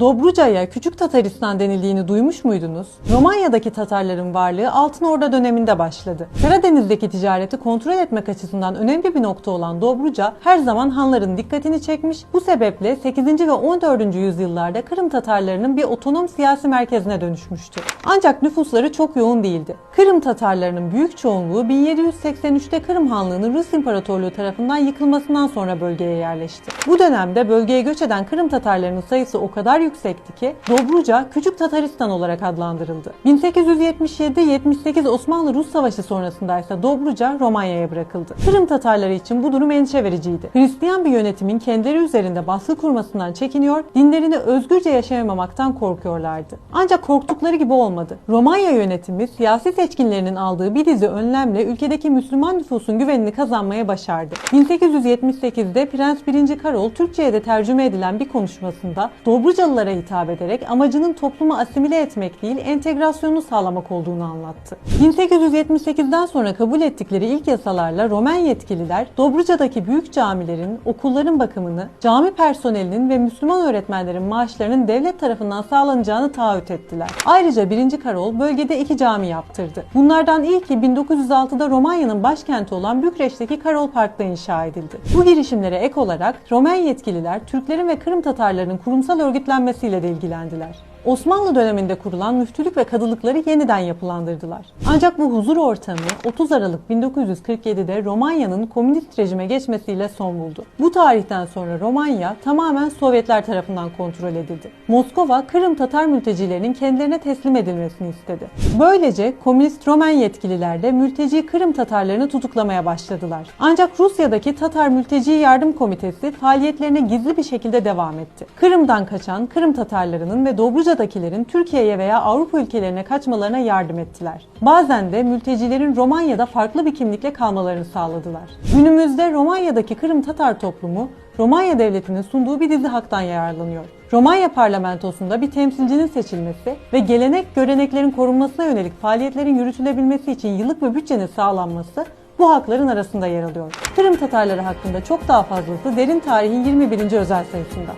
Dobruca'ya Küçük Tataristan denildiğini duymuş muydunuz? Romanya'daki Tatarların varlığı Altın Orda döneminde başladı. Karadeniz'deki ticareti kontrol etmek açısından önemli bir nokta olan Dobruca her zaman Hanların dikkatini çekmiş. Bu sebeple 8. ve 14. yüzyıllarda Kırım Tatarlarının bir otonom siyasi merkezine dönüşmüştü. Ancak nüfusları çok yoğun değildi. Kırım Tatarlarının büyük çoğunluğu 1783'te Kırım Hanlığı'nın Rus İmparatorluğu tarafından yıkılmasından sonra bölgeye yerleşti. Bu dönemde bölgeye göç eden Kırım Tatarlarının sayısı o kadar yüksekti ki Dobruca Küçük Tataristan olarak adlandırıldı. 1877-78 Osmanlı-Rus Savaşı sonrasında ise Dobruca Romanya'ya bırakıldı. Kırım Tatarları için bu durum endişe vericiydi. Hristiyan bir yönetimin kendileri üzerinde baskı kurmasından çekiniyor, dinlerini özgürce yaşayamamaktan korkuyorlardı. Ancak korktukları gibi olmadı. Romanya yönetimi siyasi seçkinlerinin aldığı bir dizi önlemle ülkedeki Müslüman nüfusun güvenini kazanmaya başardı. 1878'de Prens 1. Karol Türkçe'ye de tercüme edilen bir konuşmasında Dobrucalılara hitap ederek amacının toplumu asimile etmek değil entegrasyonu sağlamak olduğunu anlattı. 1878'den sonra kabul ettikleri ilk yasalarla Romen yetkililer Dobruca'daki büyük camilerin, okulların bakımını, cami personelinin ve Müslüman öğretmenlerin maaşlarının devlet tarafından sağlanacağını taahhüt ettiler. Ayrıca 1. Karol bölgede iki cami yaptırdı. Bunlardan ilki 1906'da Romanya'nın başkenti olan Bükreş'teki Karol Park'ta inşa edildi. Bu girişimlere ek olarak Romen yetkililer Türklerin ve Kırım Tatarlarının kurumsal örgütlenmesiyle de ilgilendiler. Osmanlı döneminde kurulan müftülük ve kadılıkları yeniden yapılandırdılar. Ancak bu huzur ortamı 30 Aralık 1947'de Romanya'nın komünist rejime geçmesiyle son buldu. Bu tarihten sonra Romanya tamamen Sovyetler tarafından kontrol edildi. Moskova, Kırım Tatar mültecilerinin kendilerine teslim edilmesini istedi. Böylece komünist Romen yetkililer de mülteci Kırım Tatarlarını tutuklamaya başladılar. Ancak Rusya'daki Tatar Mülteci Yardım Komitesi faaliyetlerine gizli bir şekilde devam etti. Kırım'dan kaçan Kırım Tatarlarının ve Dobruca'dakilerin Türkiye'ye veya Avrupa ülkelerine kaçmalarına yardım ettiler. Bazen de mültecilerin Romanya'da farklı bir kimlikle kalmalarını sağladılar. Günümüzde Romanya'daki Kırım Tatar toplumu Romanya Devleti'nin sunduğu bir dizi haktan yararlanıyor. Romanya parlamentosunda bir temsilcinin seçilmesi ve gelenek göreneklerin korunmasına yönelik faaliyetlerin yürütülebilmesi için yıllık bir bütçenin sağlanması bu hakların arasında yer alıyor. Kırım Tatarları hakkında çok daha fazlası Derin Tarihin 21. özel sayısında.